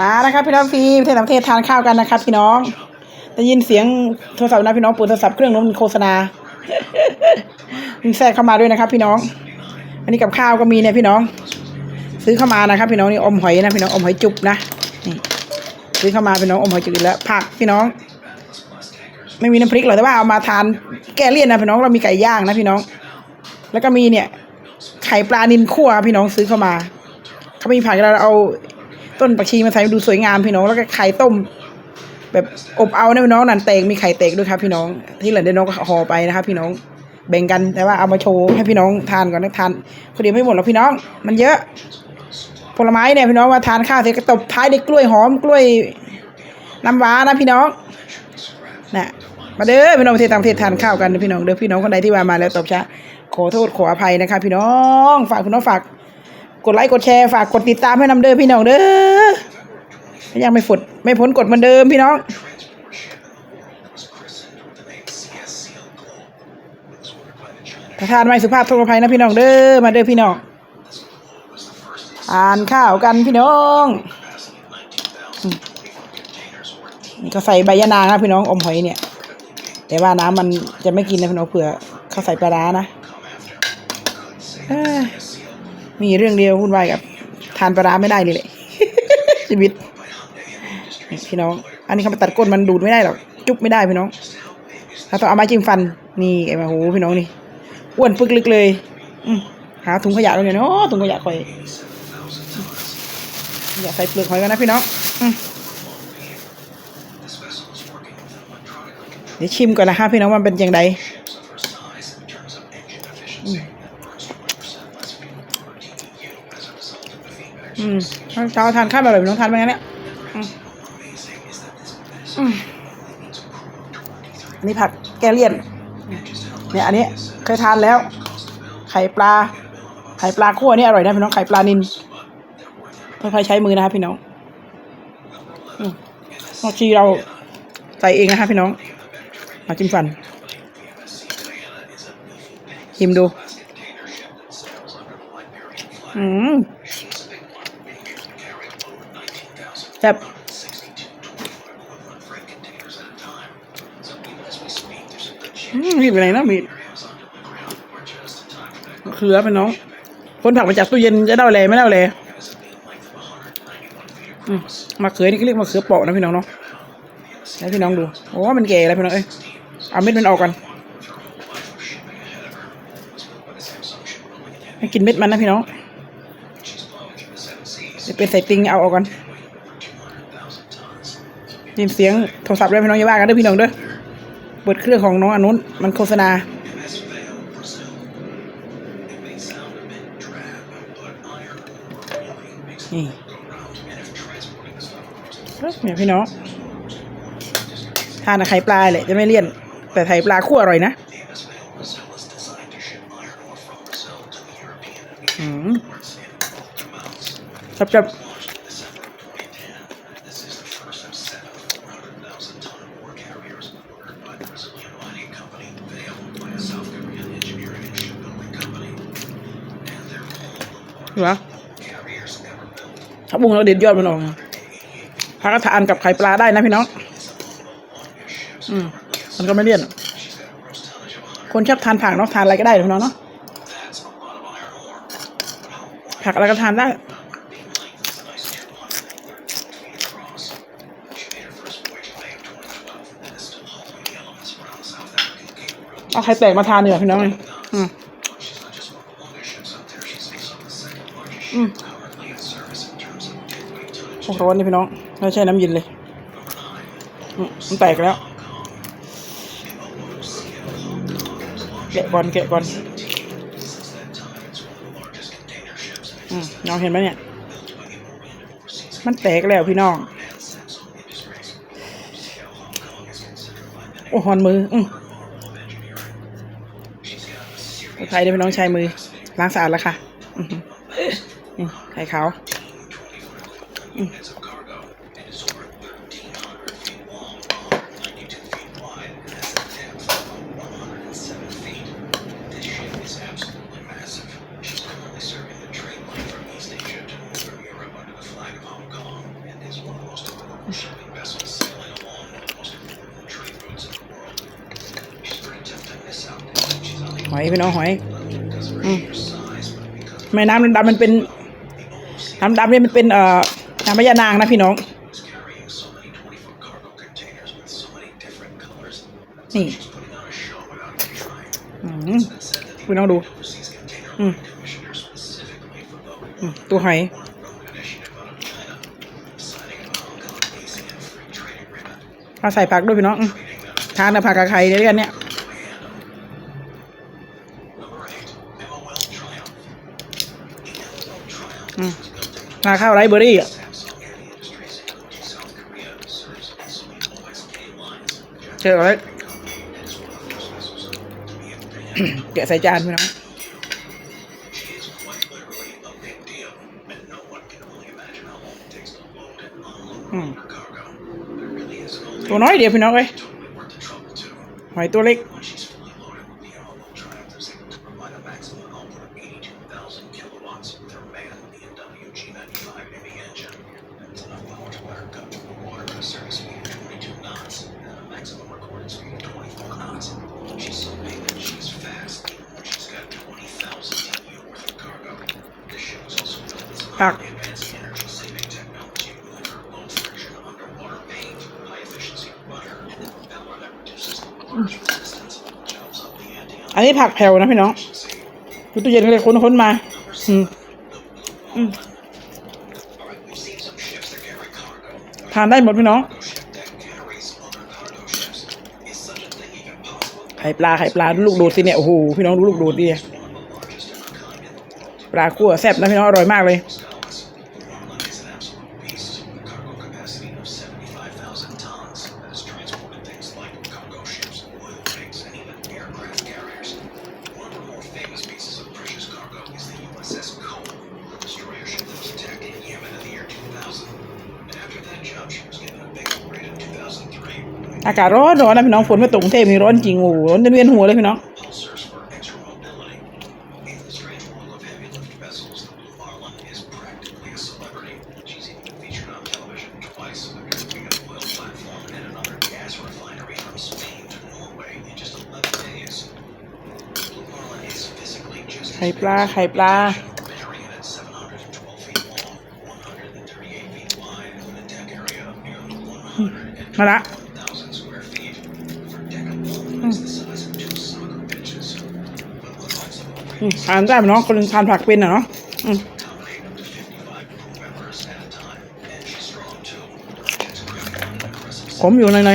มานะครับพี่น้องฟีประเทศต่างประเทศทานข้าวกันนะครับพี่น้องได้ยินเสียงโทรศัพท์นะพี่น้องเปิดโทรศัพท์เครื่องนู้นโฆษณามีแทรกเข้ามาด้วยนะครับ พี่น้อง อันนี้กับข้าวก็มีเนี่ยพี่น้อง ซื้อเข้ามานะครับ พี่น้องนี่อมหอยนะพี่น้องอมหอยจุบนะนี่ซื้อเข้ามาพี่น้องอมหอยจุบอีกแล้วผักพี่น้อง ไม่มีน้ำพริกหรอกแต่ว่าเอามาทานแก้เลี่ยนนะพี่น้องเรามีไก่ย่างนะพี่น้อง แล้วก็มีเนี่ย ไข่ปลานินคั่วพี่น้องซื้อเข้ามาเขามีผักเราเอา ต้นผักชีมาใส่ดูสวยงามพี่น้องแล้วก็ไข่ต้ม แบบอบเอาเนะพี่น้องนันเตงมีไข่เตกด้วยครับ พี่น้องที่เหลือเดี๋ยวน้องก็ห่อไปนะครับพี่น้องแบ่งกันแต่ว่าเอามาโชว์ให้พี่น้องทานก่อนนะทานคนเดียวไม่หมดหรอกพี่น้อง มันเยอะ ผลไม้เนี่ยพี่น้องว่าทานข้าวเสร็จก็ตบท้ายด้วยกล้วยหอมกล้วยน้ำว้านะพี่น้องนะมาเด้อพี่น้องประเทศต่างประเทศทานข้าวกันพี่น้องเด้อพี่น้องคนใดที่ว่ามาแล้วตบช้าขอโทษขออภัยนะครับพี่น้องฝากพี่น้องฝาก กดไลค์กดแชร์ฝากกดติดตามให้นำเด้อพี่น้องเด้อยังไม่ฝุดไม่พ้นกดเหมือนเดิมพี่น้องถ้าทานไม่สุภาพทษอภัยนะพี่น้องเด้อมาเด้อพี่น้องทานข้าวกันพี่น้องก็ใส่ใบยะนางนะพี่น้องอมหอยเนี่ย แต่ว่าน้ำมันจะไม่กินนะพี่น้องเผื่อเขาใส่ปลาร้านะ มีเรื่องเดียววุ่นวายกับ ทานปลาร้าไม่ได้นี่แหละชีวิตพี่น้อง อันนี้เขามาตัดก้นมันดูดไม่ได้หรอกจุ๊บไม่ได้พี่น้องเราต้องเอาไม้จิ้มฟัน นี่ไอ้มาโหพี่น้องนี่อ้วนปึกลึกเลยอืหาถุงขยะตรงไหนเนาะถุงขยะคอยอย่าใส่เปลือกหอยกันนะพี่น้องเดี๋ยวชิมก่อนนะคะพี่น้องมันเป็นยังไง อืมเช้าทานข้าวแบบไหนน้องทานไปงั้นเนี่ยอันนี้ผักแกเลี่ยน เนี่ยอันนี้เคยทานแล้ว ไข่ปลา ไข่ปลาคั่วนี่อร่อยนะพี่น้องไข่ปลานินไม่ค่อยใช้มือนะครับพี่น้องอืมบางทีเราใส่เองนะครับพี่น้อง มาจิ้มฟันชิมดู อืม แบบอืมมีดไปไหนะมีดมะเขือเป็นน้อง คนผักมาจากตู้เย็นจะเล่าเลยไม่เล่าเลยอืมมะเขือนี่ก็เรียกมะเขือเปราะนะพี่น้องเนาะให้พี่น้องดูโอ้มันแก่แล้วพี่น้องเอ้ยเอาเม็ดมันออกกันให้กินเม็ดมันนะพี่น้องจะเป็นใส่ติงเอาออกกัน ยินเสียงโทรศัพท์ด้วยพี่น้องอย่าว่ากันเด้อพี่น้องเด้อเปิดเครื่องของน้องอนุนมันโฆษณานี่เนี่ยพี่น้องทานกับไข่ปลาแหละจะไม่เลี่ยน แต่ไข่ปลาคั่วอร่อยนะอืมจับจับ ถ้าบุ้งเราเด็ดยอดมันออกพักทานกับไข่ปลาได้นะพี่น้องอืมมันก็ไม่เลี่ยน คนชอบทานผักเนาะทานอะไรก็ได้พี่น้องเนาะผักอะไรก็ทานได้เอาไข่แตกมาทานดีกว่าพี่น้องเลยอืม ร้อนนี่พี่น้องไม่ใช่น้ำเย็นเลยมันแตกแล้ว แกะก่อนแกะก่อนน้องเห็นไหมเนี่ย มันแตกแล้วพี่น้อง โอ้หอนมือ อืมไทยเดี๋ยวพี่น้องใช้มือ ล้างสะอาดแล้วค่ะไข่ขาว อยพี่น้องหอยอแม่น้ำดำมันเป็นน้ำดำเนี่ยมันเป็นเอ่อน้ำพญานางนะพี่น้องนี่พี่น้องดูตัวหอยมาใส่ผักด้วยพี่น้องทานกับผักกับไข่เดียวกันเนี่ย มาข้าวไรเบอร์รี่อะเจออะไรแกะใส่จานพี่น้องตัวน้อยเดียวพี่น้องเอ้ยหอยตัวเล็ก ผัก อันนี้ ผักแผ่วนะพี่น้องดูตู้เย็นเลยค้นค้นๆมาอืมอืมทานได้หมดพี่น้อง ไข่ปลาไข่ปลาลูกโดดสิเนี่ย โอ้โห พี่น้องดูลูกโดดดิ ปลาคั่วแซ่บนะพี่น้องอร่อยมากเลยากาศร้อนร้อนนะพี่น้องฝนไม่ตกกรุงเทพนี่ร้อนจริงโอ้โหร้อนจนเวียนหัวเลยพี่น้องไข่ปลาไข่ปลามาละอืมอืม ทานได้ไหมน้องคนทานผักเป็นอะเนาะอืมขมอยู่หนไหน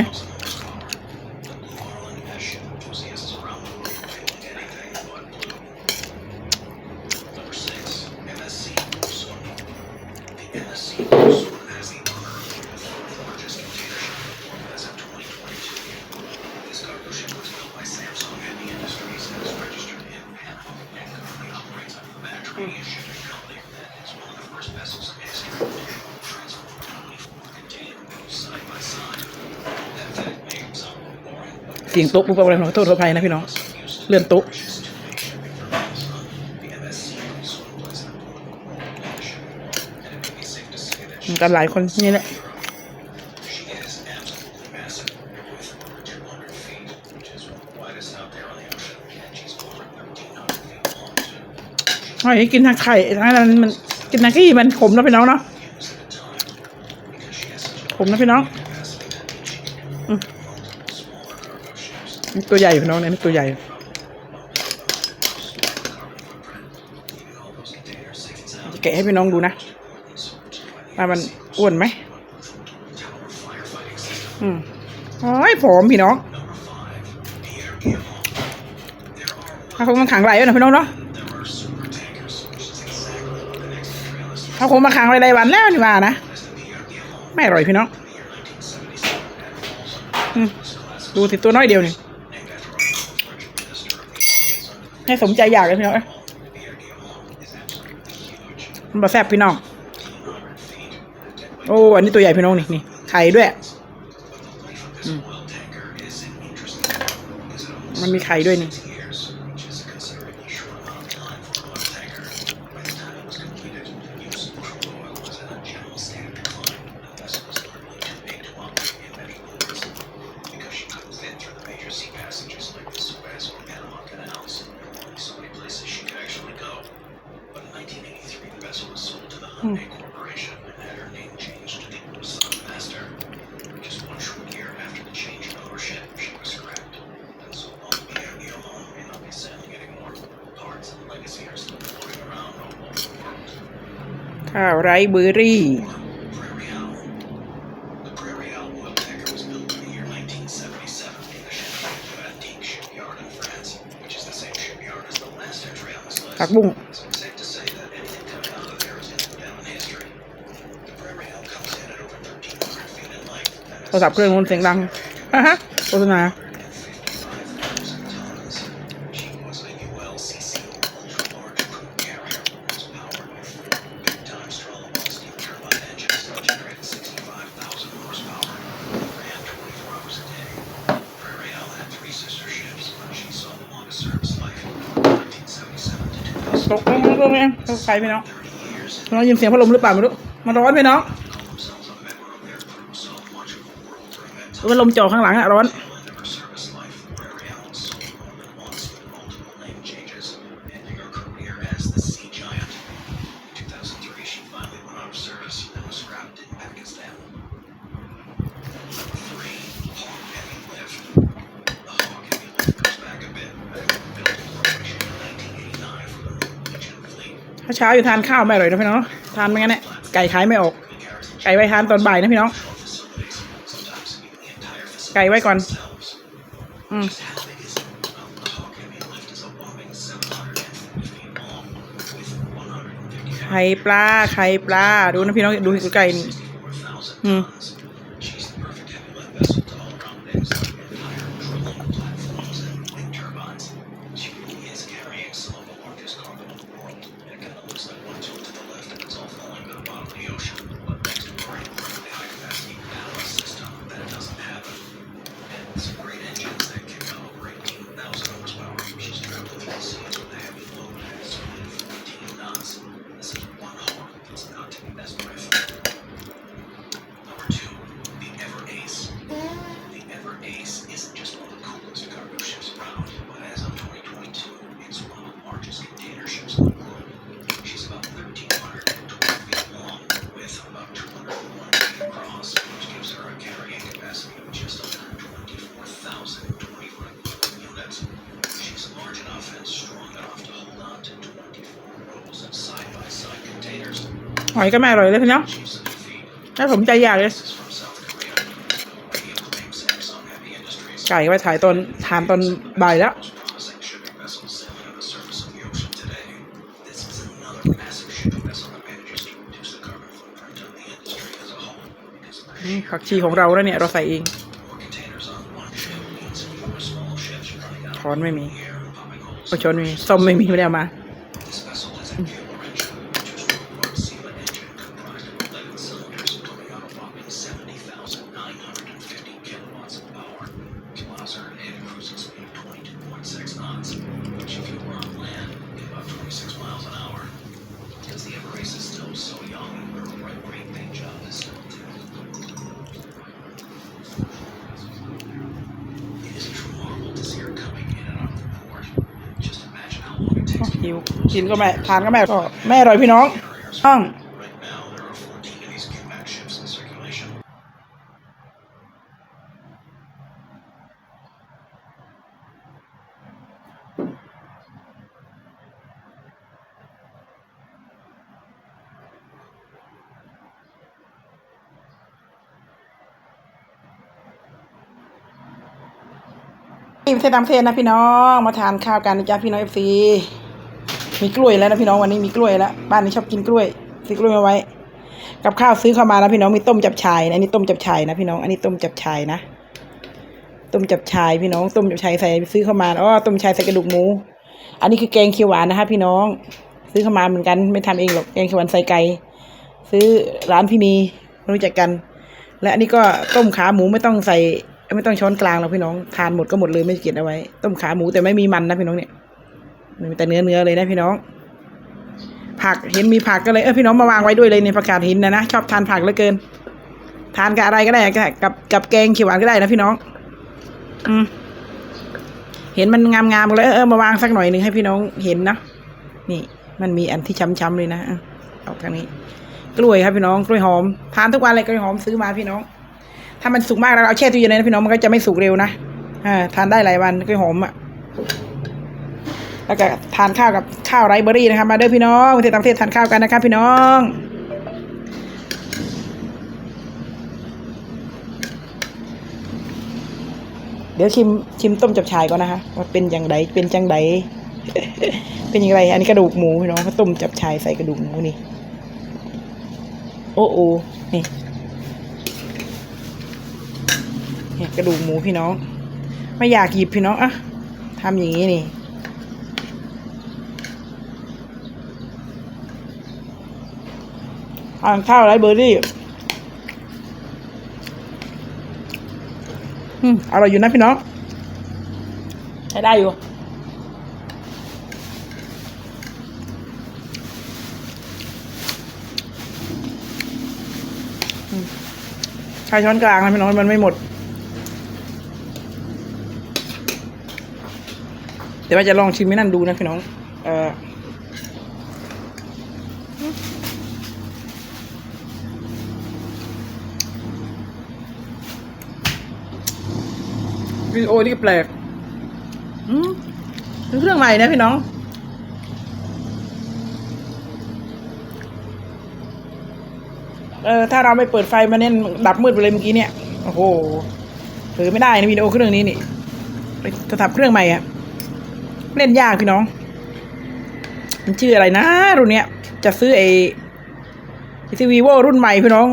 โต๊ะปุ๊บอะไรขอโทษขออภัยนะพี่น้อง เลื่อนโต๊ะมีกันหลายคนนี่แหละหอยกินทางไข่ทางนั้นมันกินทางขี้มันขมนะพี่น้องเนาะขมนะพี่น้องอืมนี่ ตัวใหญ่พี่น้องเนี่ยนี่ตัวใหญ่แกะให้พี่น้องดูนะว่ามันอ้วนไหมอืมโอ้ยผอมพี่น้องถ้าคงมันขังไหลไว้นะพี่น้องเนาะเขาคงมาค้างไรายวันแล้วนี่ว่านะ ไม่อร่อยพี่น้องดูสิตัวน้อยเดียวนี่ ให้สมใจอยากเลยพี่น้องมันบะแซ่บพี่น้อง โอ้ อันนี้ตัวใหญ่พี่น้องนี่นี่ไข่ด้วย มันมีไข่ด้วยนี่ comes in at over 1,300 feet in length and โทรศัพท์เครื่องนู้นเสียงดังฮะฮะโฆษณา ไปไหมน้องน้องยินเสียงพัดลมหรือเปล่าไม่รู้มันร้อนไหมน้องพัดลมจ่อข้างหลังอะร้อน เช้าอยู่ทานข้าวไม่อร่อยนะพี่น้องทานไม่งั้นเนี่ยไก่ขายไม่ออก ไก่ไว้ทานตอนบ่ายนะพี่น้องไก่ไว้ก่อน อืมไข่ปลาไข่ปลาดูนะพี่น้องดูไก่นี่อืม อยก็ไม่อร่อยเลยพี่น้องถ้าผมใจอยากเลยไก่ไปถ่ายตอนทานตอนบ่ายแล้วนี่ผักชีของเราแล้วเนี่ย เราใส่เองช้อนไม่มีช้อนไม่มีส้มไม่มีไม่ได้มา ก็แม่ทานก็แม่ก็แม่อร่อยพี่น้องต้องีประเทศต่างประเทศนะพี่น้องมาทานข้าวกันนะจ๊ะพี่น้องเอฟซี มีกล้วยแล้วนะพี่น้องวันนี้มีกล้วยแล้วบ้านนี้ชอบกินกล้วยซื้อกล้วยมาไว้ กับข้าวซื้อเข้ามานะพี่น้องมีต้มจับชายนะอันนี้ต้มจับชายนะพี่น้องอันนี้ต้มจับชายนะต้มจับชายพี่น้องต้มจับชายใส่ซื้อเข้ามาอ๋อต้มชายใส่กระดูกหมู อันนี้คือแกงเขียวหวานนะคะ พี่น้อง ซื้อเข้ามาเหมือนกันไม่ทำเองหรอกแกงเขียวหวานใส่ไก่ซื้อร้านพี่นีรู้จักกัน และอันนี้ก็ต้มขาหมูไม่ต้องใส่ไม่ต้องช้อนกลางหรอกพี่น้อง ทานหมดก็หมดเลยไม่เก็บเอาไว้ ต้มขาหมูแต่ไม่มีมันนะพี่น้องเนี่ย มีแต่เนื้อเนื้อเลยนะพี่น้อง ผักเห็นมีผักก็เลยเออพี่น้องมาวางไว้ด้วยเลยในประกาศหินนะนะชอบทานผักเหลือเกิน ทานกับอะไรก็ได้กับกับแกงเขียวหวานก็ได้นะพี่น้อง อืมเห็นมันงามๆก็เลยเออมาวางสักหน่อยหนึ่งให้พี่น้องเห็นนะนี่มันมีอันที่ช้ำๆเลยนะอะเอาทางนี้ กล้วยครับพี่น้องกล้วยหอมทานทุกวันเลยกล้วยหอมซื้อมาพี่น้อง ถ้ามันสุกมากเราเอาแช่ตู้เย็นเลยนะพี่น้องมันก็จะไม่สุกเร็วนะอ่าทานได้หลายวันกล้วยหอมอะ แล้วก็ทานข้าวกับข้าวไรเบอรี่นะครับมาเด้อพี่น้องประเทศต่างประเทศทานข้าวกันนะครับพี่น้องเดี๋ยวชิมชิมต้มจับฉ่ายก่อนนะคะว่าเป็นอย่างไรเป็นจังไดเป็นอย่างไร อันนี้กระดูกหมูพี่น้องเขาต้มจับฉ่ายใส่กระดูกหมูนี่ โอ้โอ้นี่เนี่ยกระดูกหมูพี่น้อง ไม่อยากหยิบพี่น้องอะทำอย่างนี้นี่ อ่านข้าวไรเบอร์รี่อืมอร่อยอยู่นะพี่น้อง ใช้ได้อยู่อืมใช้ช้อนกลางนะพี่น้องมันไม่หมด เดี๋ยวว่าจะลองชิมไม่นั่นดูนะพี่น้อง เอ่อ วิดีโอนี่แปลกอืมเครื่องใหม่นะพี่น้อง เออ ถ้าเราไม่เปิดไฟมาเนี่ยดับมืดไปเลยเมื่อกี้เนี่ย โอ้โหถือไม่ได้นะวิดีโอเครื่องนี้นี่เป็นโทรศัพท์เครื่องใหม่อะเล่นยากพี่น้อง มันชื่ออะไรนะ รุ่นเนี้ย จะซื้อไอ้ซีวีโวรุ่นใหม่พี่น้อง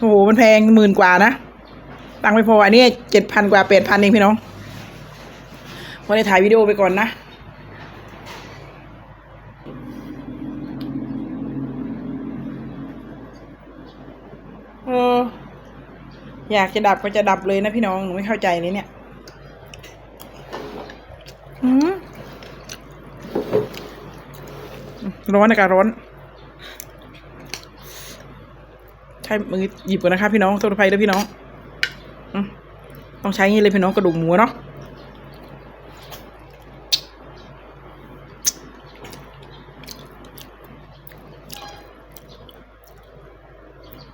โอ้โห มันแพงหมื่นกว่านะ ตังค์ไม่พอ อันนี้เจ็ดพันกว่าแปดพันเองพี่น้องพอได้ถ่ายวิดีโอไปก่อนนะเอออยากจะดับก็จะดับเลยนะพี่น้อง หนูไม่เข้าใจเลยเนี่ยร้อนอากาศร้อน ใช้มือหยิบก่อนนะครับพี่น้องโทษภัยด้วยพี่น้อง ต้องใช้งี้เลยพี่น้องกระดูกหมูเนาะ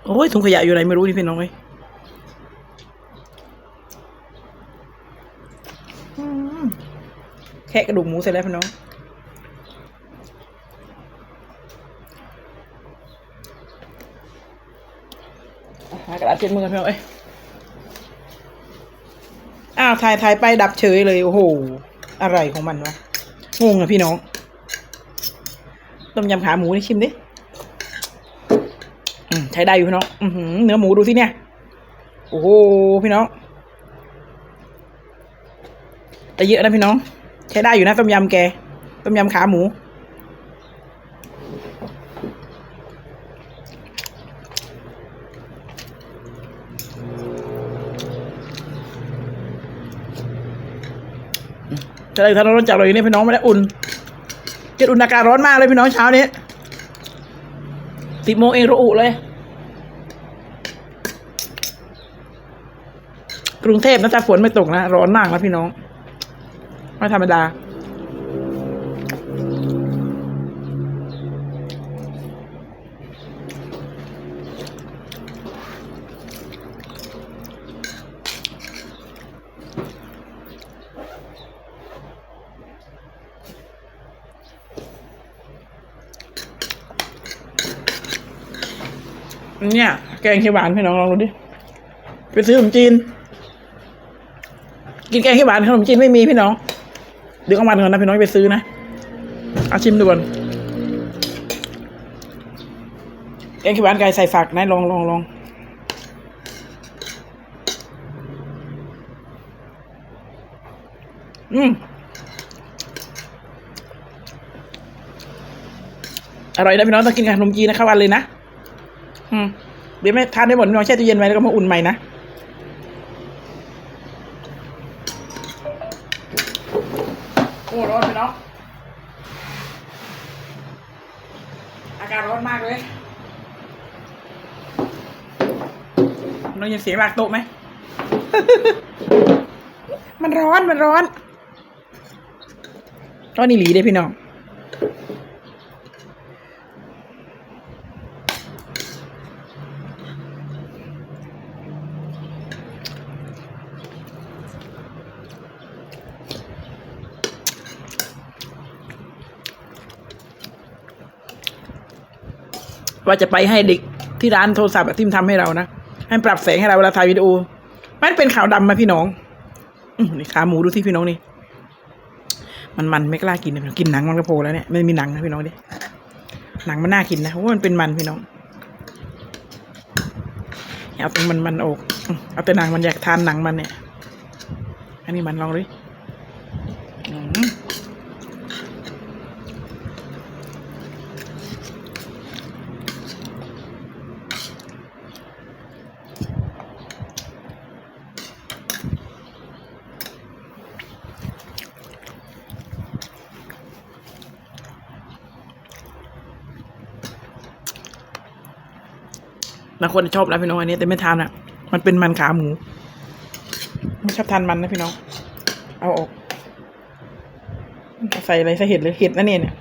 โอ้ยถุงขยะอยู่ไหนไม่รู้นี่พี่น้องเอ้ยแค่กระดูกหมูเสร็จแล้วพี่น้องหากระดาษเช็ดมือกันพี่น้องเอ้ย อ้าวถ่ายถ่ายไปดับเฉยเลย โอ้โห อะไรของมันวะ งงอะพี่น้อง ต้มยำขาหมูนี่ชิมดิใช้ได้อยู่พี่น้องอือหือเนื้อหมูดูสิเนี่ย โอ้โห พี่น้อง แต่เยอะนะพี่น้อง ใช้ได้อยู่นะต้มยำแก ต้มยำขาหมู จะได้ถ้าร้อนจับเราอย่างนี้พี่น้องไม่ได้อุ่นเกิดอุ่นอากาศร้อนมากเลยพี่น้องเช้านี้สิบโมงเองระอุเลย กรุงเทพนะถ้าฝนไม่ตกนะ ร้อนมากนะพี่น้อง ไม่ธรรมดา เนี่ย แกงเขียวหวานพี่น้องลองดูดิ ไปซื้อขนมจีน กินแกงเขียวหวานขนมจีนไม่มีพี่น้องเดี๋ยวกลางวันก่อนนะพี่น้องไปซื้อนะอาชิมดูก่อนแกงเขียวหวานไก่ใส่ฝักนะลองลองลองอืมอร่อยนะพี่น้องต้องกินกับขนมจีนนะครับวันเลยนะ อืมเดี๋ยวไม่ทานได้หมดพี่น้องแช่ตู้เย็นไว้แล้วก็มาอุ่นใหม่นะโอ้ร้อนพี่น้องอากาศร้อนมากเลยน้องยินเสียงลากโต๊ะไหม มันร้อนมันร้อนร้อนนี่หลีเลยพี่น้อง ว่าจะไปให้เด็กที่ร้านโทรศัพท์ที่มันทำให้เรานะให้ปรับแสงให้เราเวลาถ่ายวิดีโอ มันเป็นขาวดำมาพี่น้องอืนี่ขาหมูดูที่พี่น้องนี่ มันมันไม่กล้ากินนะพี่น้องกินหนังมันก็โผล่แล้วเนี่ยไม่มีหนังนะพี่น้องดิหนังมันน่ากินนะเพราะว่ามันเป็นมันพี่น้องเอาตรงมันมันออกเอาแต่หนังมันอยากทานหนังมันเนี่ย อันนี้มันลองดิ บางคนชอบนะพี่น้องอันนี้แต่ไม่ทานอะ มันเป็นมันขาหมูไม่ชอบทานมันนะพี่น้อง เอาออก ใส่อะไรใส่เห็ดเลยเห็ดนั่นเองเนี่ย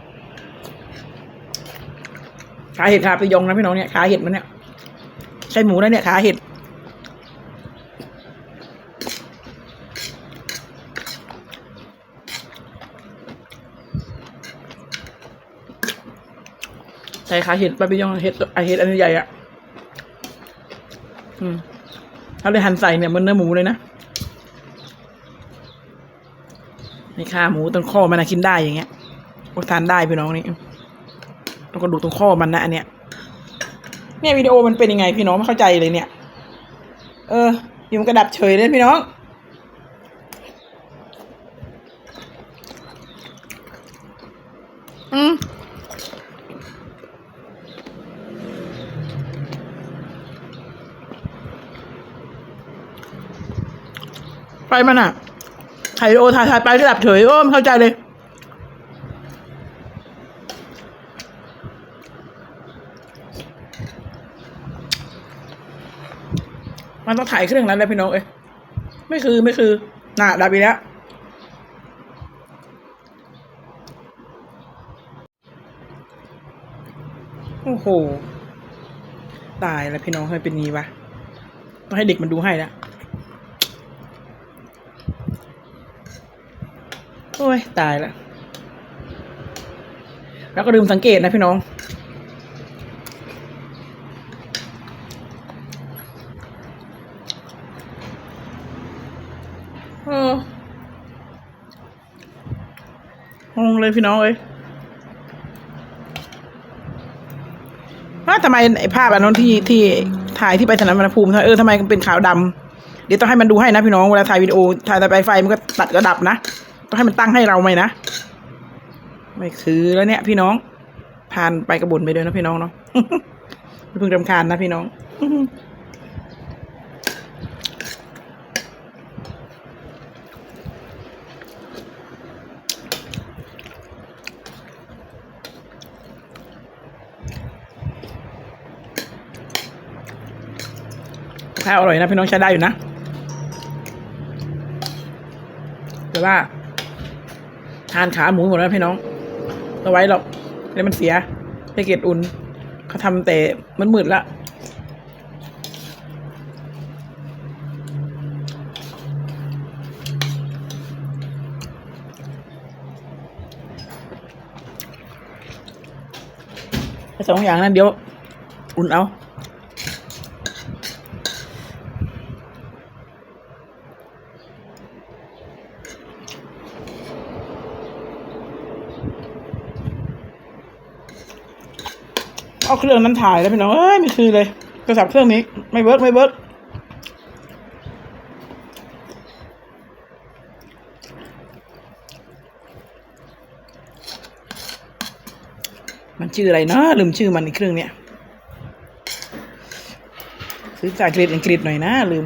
ขาเห็ดขาไปยองนะพี่น้องเนี่ยขาเห็ดมันเนี่ยใช่หมูนะเนี่ยขาเห็ดใส่ขาเห็ดปลาไปยองเห็ดไอเห็ดอันใหญ่อะ อืมถ้าได้หั่นใส่เนี่ยมันเนื้อหมูเลยนะนี่ขาหมูตรงข้อมันนะกินได้อย่างเงี้ยก็ทานได้พี่น้องนี่ต้องกระดูกตรงข้อมันนะอันเนี้ยเนี่ยวิดีโอมันเป็นยังไงพี่น้องไม่เข้าใจเลยเนี่ย เอออยู่มันกระดับเฉยเลยพี่น้องอืม ไฟมันอะถ่ายโอถ่ายถ่ายไปก็ดับเฉยโอ้ไม่เข้าใจเลยมันต้องถ่ายเครื่องนั้นเลยพี่น้องเอ้ยไม่คือไม่คือน่ะดับไปแล้วโอ้โห ตายแล้วพี่น้องทำไมเป็นงี้วะ ต้องให้เด็กมันดูให้แล้ว โอ้ย ตายล้วแล้วก็ลืมสังเกตนะพี่น้อง เอองงเลยพี่น้องเอ้ยว่าทำไมไอ้ภาพอันนั้นที่ที่ถ่ายที่ไปสนามบินภูมิเออทำไมมันเป็นขาวดำเดี๋ยวต้องให้มันดูให้นะพี่น้องเวลาถ่ายวิดีโอถ่ายแต่ไปไฟมันก็ตัดกระดับนะ ให้มันตั้งให้เราไหมนะ ไม่คือแล้วเนี่ย พี่น้องผ่านไปกระบุนไปด้วยนะพี่น้องเนาะไม่เพิ่งรำคาญนะพี่น้องข้าวอร่อยนะพี่น้องใช้ได้อยู่นะ แต่ว่า ทานขาหมูหมดแล้วพี่น้องเอาไว้หรอกเดี๋ยวมันเสียไปเกตอุ่นเขาทำแต่มันมืดละสองอย่างนั้นเดี๋ยว อุ่นเอา เครื่องนั้นถ่ายแล้วพี่น้องเอ้ยไม่คือเลยโทรศัพท์เครื่องนี้ ไม่เวิร์กไม่เวิร์กมันชื่ออะไรนะลืมชื่อมันในเครื่องเนี้ยซื้อจากอังกฤษอังกฤษหน่อยนะลืม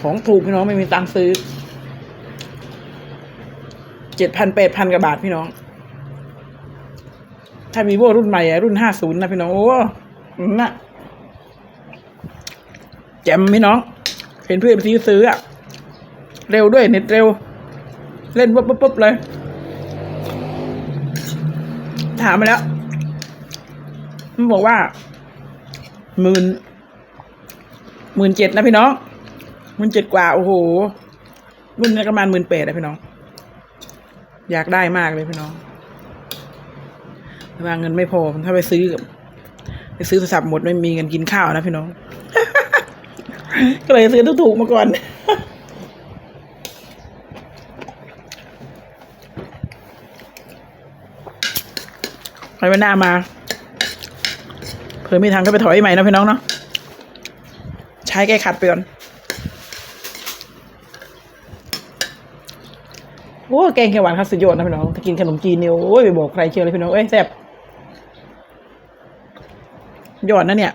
ของถูกพี่น้องไม่มีตังค์ซื้อเจ็ดพันแปดพันกว่าบาทพี่น้อง ถ้ามีโวรุ่นใหม่รุ่นห้าศูนย์นะพี่น้องโอ้น่ะแจมพี่น้อง เห็นเพื่อนไปซื้อซื้ออะเร็วด้วยเน็ตเร็ว เล่นปุ๊บปุ๊บเลย ถามมาแล้ว มันบอกว่าหมื่นหมื่นเจ็ดนะพี่น้องหมื่นเจ็ดกว่า โอ้โหรุ่นนี้ประมาณหมื่นแปดนะพี่น้อง อยากได้มากเลยพี่น้อง ว่าเงินไม่พอ ถ้าไปซื้อกับไปซื้อโทรศัพท์หมดไม่มีเงินกินข้าวนะพี่น้อง ก็เลยซื้อถูกๆมาก่อนใครวันหน้ามาเผื่อมีทางก็ไปถอยใหม่นะพี่น้องเนาะ ใช้แก้ขัดไปก่อน โอ้ แกงเขียวหวานครับสุดยอดนะพี่น้อง ถ้ากินขนมจีนเนี่ยโอ้ยไปบอกใครเชียวเลยพี่น้อง เอ้ยแซ่บ ยอดนะเนี่ย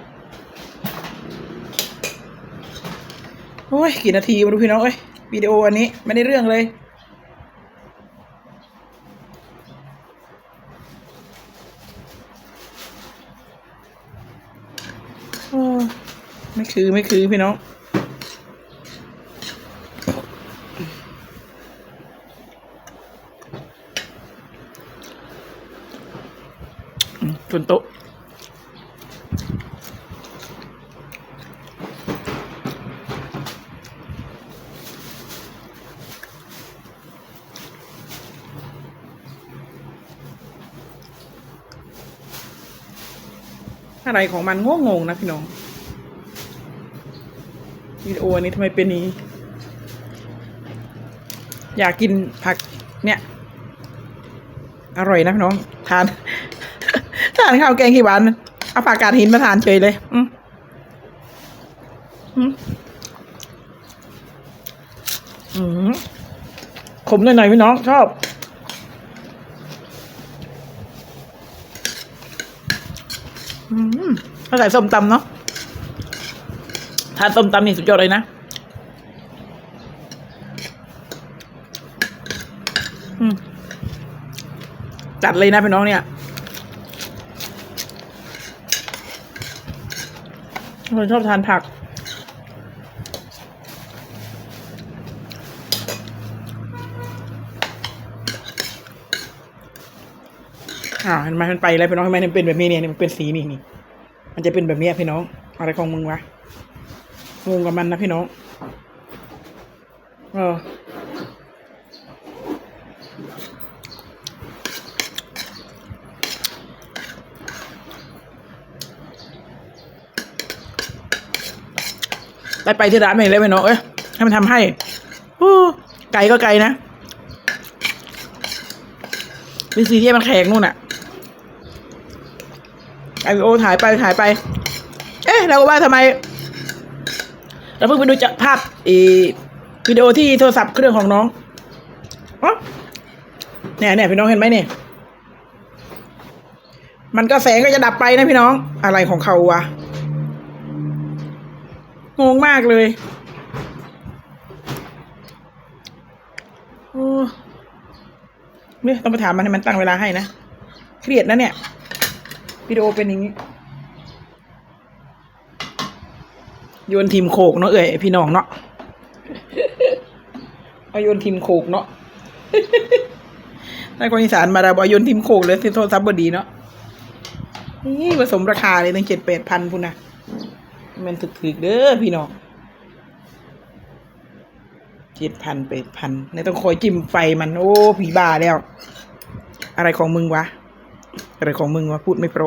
โอ้ย กี่นาทีมาดูพี่น้องเอ้ยวิดีโออันนี้ไม่ได้เรื่องเลยไม่คือไม่คือพี่น้องอืมส่วนโต๊ะ อะไรของมันงงงนะพี่น้องวิดีโอนี้ทำไมเป็นนี้ อยากกินผักเนี่ย อร่อยนะพี่น้อง ทาน ทานข้าวแกงขี้หวานเอาผักกาดหินมาทานเฉยเลยอืมอืมอืมขมหน่อยๆพี่น้องชอบ อืมถ้า ใส่ส้มตำเนาะทานส้มตำนี่สุดยอดเลยนะ จัดเลยนะพี่น้องเนี่ยคนชอบทานผัก อ่าเห็นไหมมันไปแล้วพี่น้องเห็นไหมมันเป็นแบบนี้เนี่ยมันเป็นสีนี่นี่ มันจะเป็นแบบนี้พี่น้อง อะไรของมึงวะ งงกับมันนะพี่น้อง เออไปไปที่ร้านไปเลยพี่น้องเอ้ยให้มันทำให้ไก่ก็ไก่นะเป็นสีที่มันแข็งนู่นอะ ไอโอถ่ายไปถ่ายไป เอ๊ะเราก็ว่าทำไม เราเพิ่งไปดูจากภาพอีวิดีโอที่โทรศัพท์เครื่องของน้องอ๋อเนี่ยเนี่ยพี่น้องเห็นไหมเนี่ยมันก็แสงก็จะดับไปนะพี่น้อง อะไรของเขาวะงงมากเลยโอ้เนี่ยต้องไปถามมันให้มันตั้งเวลาให้นะ เครียดนะเนี่ย วิดีโอเป็นอย่างนี้โยนทีมโขกเนาะเอ่ยพี่น้องเนาะเอาโยนทีมโขกเนาะนายคนอีสานมาดาบอยโยนทีมโขกเลยสิโทรศัพท์บดีเนาะนี่ผสมราคาเลยตั้งเจ็ดแปดพันพุ่นนะมันถึกๆเด้อพี่น้องเจ็ดพันแปดพันในต้องคอยจิ้มไฟมัน โอ้ ผีบ้าแล้ว อะไรของมึงวะ อะไรของมึงวะพูดไม่โปร